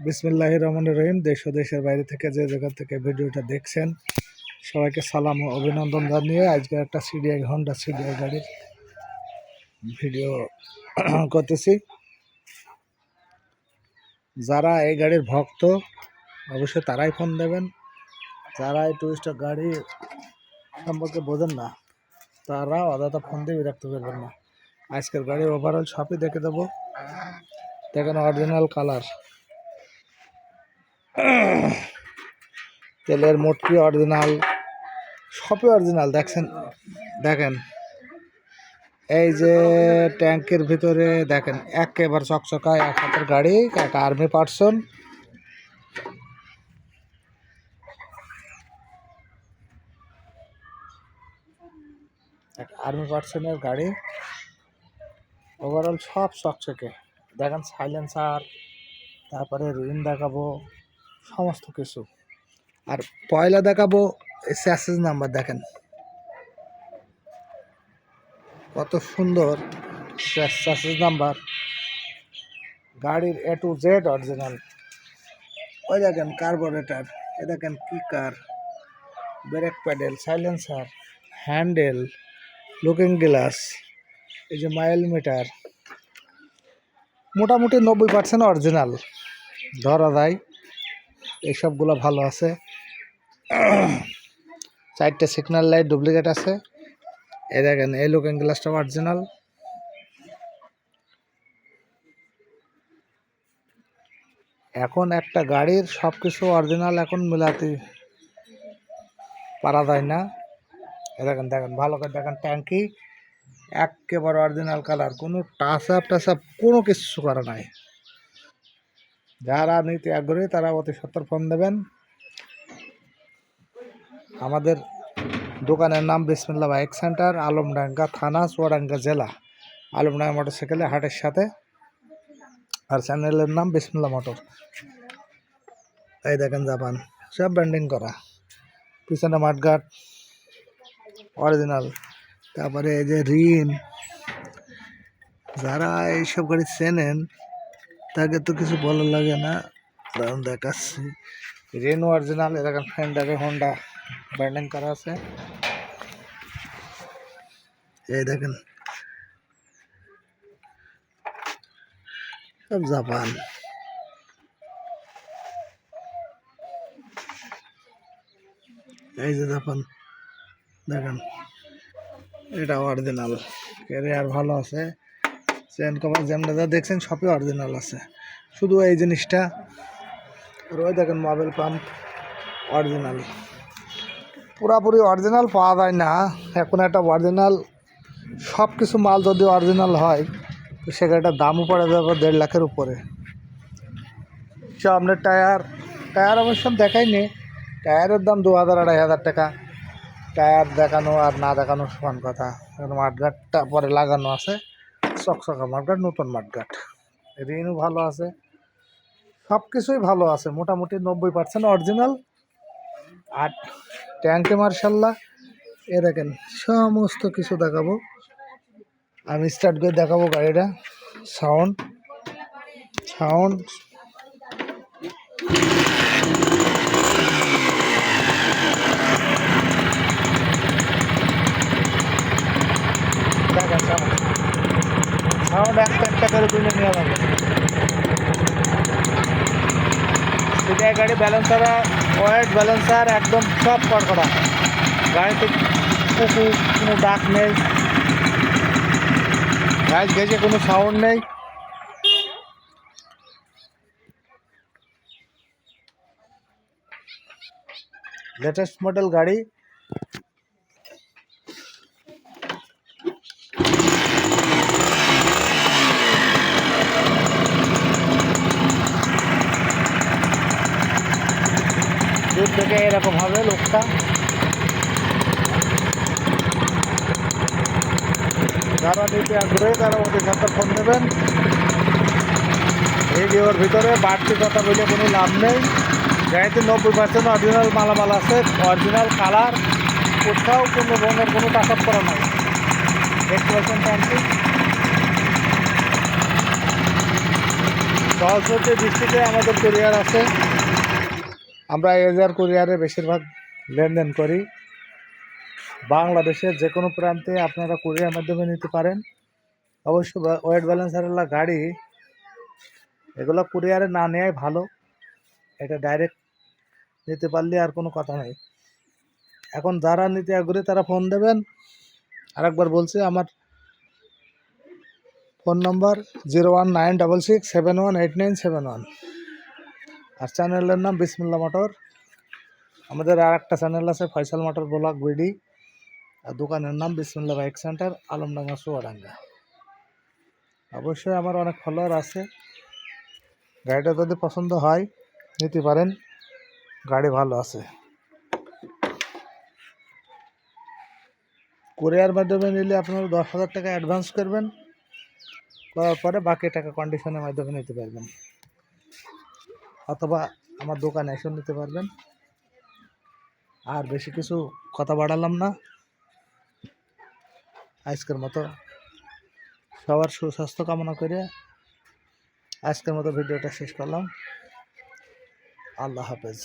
বিসমিল্লাহ রহমান রহিম। দেশ ও দেশের বাইরে থেকে যে জায়গা থেকে ভিডিওটা দেখছেন, সবাইকে সালাম ও অভিনন্দন জানিয়ে আজকে একটা সিডিআই হন্ডা সিডিআই গাড়ির ভিডিও করতেছি। যারা এই গাড়ির ভক্ত, অবশ্যই তারাই ফোন দেবেন। যারা এই টুরিস্টের গাড়ি সম্পর্কে বোঝেন না, তারা অযথা ফোন দিয়ে বিরক্ত করবেন না। আজকের গাড়ির ওভারঅল সবই দেখে দেবো। দেখেন অরিজিনাল কালার তেলের মোটকি অরিজিনাল সবই অরিজিনাল দেখছেন? দেখেন। এই যে ট্যাঙ্কের ভিতরে দেখেন, একেবারে চকচকা, এক হাতের গাড়ি এক আর্মি পার্সন আর্মি পার্সনের গাড়ি। ওভারঅল সব চকচকে। দেখেন সাইলেন্সার তারপরে রিন দেখাবো। সমস্ত কিছু। আর পয়লা দেখাবো স্যাসেজ নাম্বার, দেখেন। কত সুন্দর স্যাসেজ নাম্বার। গাড়ির এ টু জেড অরিজিনাল ওই দেখেন কার্বোরেটার এ দেখেন kicker brake pedal silencer handle looking glass এই যে মাইল মিটার মোটামুটি নব্বই পার্সেন্ট অরিজিনাল ধরা যায়। এইসবগুলো ভালো আছে। চারটে সিগন্যাল লাইট ডুপ্লিকেট আছে। এই দেখেন, এই লুকিং গ্লাসটা অরিজিনাল এখন একটা গাড়ির সব কিছু অরিজিনাল এখন মিলাতে পারা যায় না। এ দেখেন দেখেন, ভালো করে দেখেন ট্যাঙ্কি একেবারে অরিজিনাল কালার কোনো টাচ আপ টাচ আপ কোনো কিছু করা নাই। যারা নিতে আগ্রহী, তারা অতি সত্তর ফোন দেবেন। আমাদের দোকানের নাম বিসমিল্লা বাইক সেন্টার, আলমডাঙ্গা থানা, চুয়াডাঙ্গা জেলা। আলমডাঙ্গা মোটরসাইকেলের হাটের সাথে আর চ্যানেলের নাম বিসমিল্লা মোটর। এই দেখেন জাপান, সব ব্যান্ডিং করা। পিছনে মাঠঘাট, অরিজিনাল। তারপরে এই যে রিন যারা এইসব গাড়ি চেনেন তাকে তো কিছু বলার লাগে না। দারুণ দেখাচ্ছি। রেন অরিজিনাল এরকম ফ্রেন্ডারে হোন্ডা ব্যান্ডিং করা আছে। এই দেখেন। সব জাপান। এই যে জাপান। দেখেন। এটা অরিজিনাল ক্যারিয়ার ভালো আছে। চেন কভার যেমন যা দেখছেন সবই অরিজিনাল আছে। শুধু এই জিনিসটা রয়ে দেখেন মোবাইল পাম্প অরিজিনাল পুরাপুরি অরিজিনাল পাওয়া যায় না, এখন একটা অরিজিনাল সব কিছু মাল যদি অরিজিনাল হয়, তো সেখানটার দামও পড়ে যাবে দেড় লাখের উপরে। সামনের টায়ার টায়ার অবশ্য দেখাইনি টায়ারের দাম দু হাজার আড়াই হাজার টাকা। টায়ার দেখানো আর না দেখানো সমান কথা এখন মাঠঘাটটা পরে লাগানো আছে। চকচকা মাঠঘাট, নতুন মাঠঘাট। ঋণও ভালো আছে। সব কিছুই ভালো আছে, মোটামুটি নব্বই পার্সেন্ট অরিজিনাল আর ট্যাঙ্কে মার্শাল্লাহ, এ দেখেন, সমস্ত কিছু দেখাবো। আমি স্টার্ট করে দেখাবো গাড়িটা। সাউন্ড সাউন্ড দেখেন সাউন্ড সাউন্ড একটা একটা করে তুলে নিয়ে যাবে সিটিআই গাড়ি ব্যালেন্সারা ওয়েট ব্যালেন্সার একদম সব কড়কড়া গাড়িতে কুকু কোনো ডাক নেই গাছ গেছে কোনো সাউন্ড নেই লেটেস্ট মডেল গাড়ি দূর থেকে এরকম হবে লোকটা। যারা নিতে আগ্রহী, তারা অতি সাথে ফোন নেবেন। ভিডিওর ভিতরে বাড়তি কথা বলে কোনো লাভ নেই। গাড়িতে নব্বই পার্সেন্ট অরিজিনাল মালামাল আছে অরিজিনাল কালার কোথাও কোনো ধরনের কোনো টাকা করা নাই। দেখতে পাচ্ছেন ট্যাঙ্কি সরস্বতী ডিস্ট্রিক্টে আমাদের কেরিয়ার আছে। আমরা এজার কুরিয়ারে বেশিরভাগ লেনদেন করি। বাংলাদেশের যে কোনো প্রান্তে আপনারা কুরিয়ার মাধ্যমে নিতে পারেন। অবশ্য ওয়েট ব্যালেন্সারওয়ালা গাড়ি, এগুলো কুরিয়ারে না নেওয়াই ভালো। এটা ডাইরেক্ট নিতে পারলে আর কোনো কথা নেই। এখন যারা নিতে আগ্রহী তারা ফোন দেবেন। আরেকবার বলছি, আমার phone number zero one nine double six seven one eight nine seven one. আর চ্যানেলের নাম বিসমুল্লা মোটর। আমাদের আর একটা চ্যানেল আছে ফয়সাল মোটর ব্লক বিডি আর দোকানের নাম বিসমুল্লা বাইক সেন্টার আলমডাঙ্গা চুয়াডাঙ্গা অবশ্যই আমার অনেক ফলোয়ার আছে। গাড়িটা যদি পছন্দ হয়, নিতে পারেন। গাড়ি ভালো আছে। কুরিয়ার মাধ্যমে নিলে আপনারা দশ হাজার টাকা অ্যাডভান্স করবেন। করার পরে বাকি টাকা কন্ডিশনের মাধ্যমে নিতে পারবেন। অথবা আমার দোকানে এসে নিতে পারবেন। আর বেশি কিছু কথা বাড়ালাম না। আজকের মতো সবার সুস্বাস্থ্য কামনা করে আজকের মতো ভিডিওটা শেষ করলাম। আল্লাহ হাফেজ।